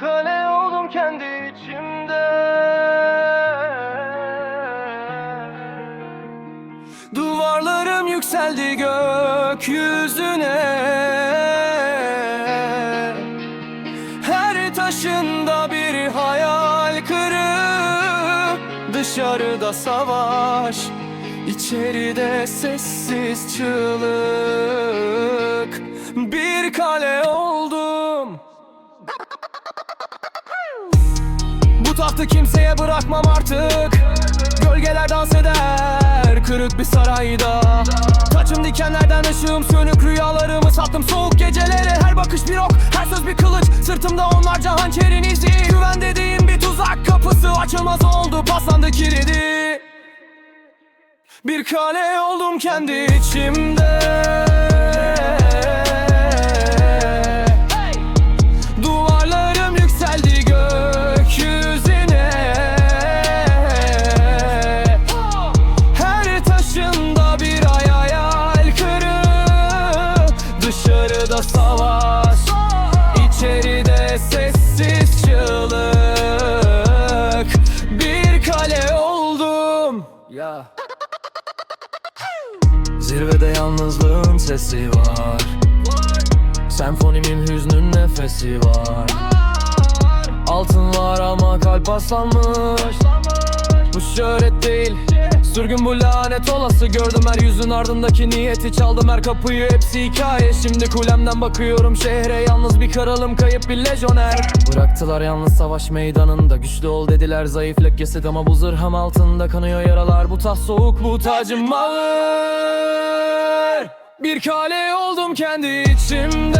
kale oldum kendi içimde. Duvarlarım yükseldi gökyüzüne. Her taşında bir hayal kırık Dışarıda savaş İçeride sessiz çığlık. Bir kale oldum tahtı kimseye bırakmam artık. Gölgeler dans eder Kırık bir sarayda. Kaçım dikenlerden ışığım sönük Rüyalarımı sattım. Soğuk gecelere Her bakış bir ok her söz bir kılıç. Sırtımda onlarca hançerin izi. Güven dediğim bir tuzak kapısı Açılmaz oldu paslandı kilidi. Bir kale oldum kendi içimde Ya. Zirvede yalnızlığın sesi var. Senfonimin hüznün nefesi var. Altın var ama kalp paslanmış Bu şöhret değil. Sürgün bu lanet olası. Gördüm her yüzün ardındaki niyeti. Çaldım her kapıyı. Hepsi hikaye. Şimdi kulemden bakıyorum şehre. Yalnız bir kralım kayıp bir lejyoner. Bıraktılar yalnız savaş meydanında. Güçlü ol dediler. Zayıflık ceset ama bu zırhım altında kanıyor yaralar. Bu taht soğuk bu tacım ağır. Bir kale oldum kendi içimde